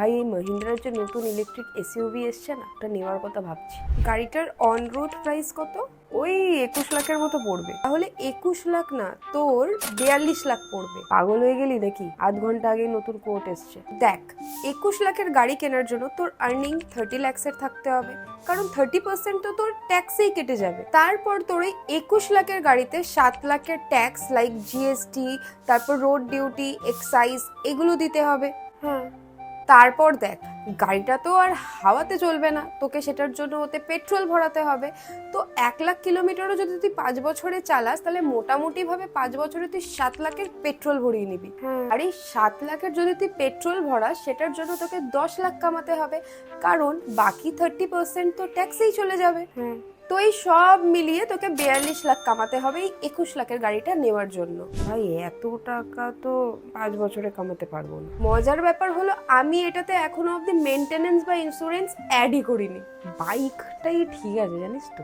ভাই, এই মহিন্দ্রার যে নতুন ইলেকট্রিক এসইউভি এসছে না, ওটা নেওয়ার কথা ভাবছি। গাড়িটার অন রোড প্রাইস কত? ওই একুশ লাখের মতো পড়বে। তাহলে একুশ লাখ না, তোর বিয়াল্লিশ লাখ পড়বে। পাগল হয়ে গেলি নাকি? আধ ঘণ্টা আগে নতুন কোর্ট এসছে। দেখ, একুশ লাখের গাড়ি কেনার জন্য তোর আর্নিং থার্টি ল্যাক্সের থাকতে হবে। কারণ থার্টি পার্সেন্ট তো তোর ট্যাক্সেই কেটে যাবে। তারপর তোর ওই একুশ লাখের গাড়িতে সাত লাখের ট্যাক্স লাইক জিএসটি তারপর রোড ডিউটি এক্সাইজ এগুলো দিতে হবে। হ্যাঁ। তারপর দেখ। গাড়িটা তো আর হাওয়াতে চলবে না। তোকে সেটার জন্য ওতে পেট্রোল ভরাতে হবে। তো এক লাখ কিলোমিটারও যদি তুই পাঁচ বছরে চালাস তাহলে মোটামুটি ভাবে পাঁচ বছরে তুই সাত লাখের পেট্রোল ভরিয়ে নিবি। আর এই সাত লাখের যদি তুই পেট্রোল ভরাস সেটার জন্য তোকে দশ লাখ কামাতে হবে। কারণ বাকি থার্টি পার্সেন্ট তো ট্যাক্সেই চলে যাবে। তো এই সব মিলিয়ে তোকে বিয়াল্লিশ লাখ কামাতে হবে এই একুশ লাখের গাড়িটা নেওয়ার জন্য। ভাই এত টাকা তো পাঁচ বছরে কামাতে পারব না। মজার ব্যাপার হলো আমি এটাতে এখনও অবধি মেনটেনেন্স বা ইন্স্যুরেন্স অ্যাডই করিনি। বাইকটাই ঠিক আছে জানিস তো।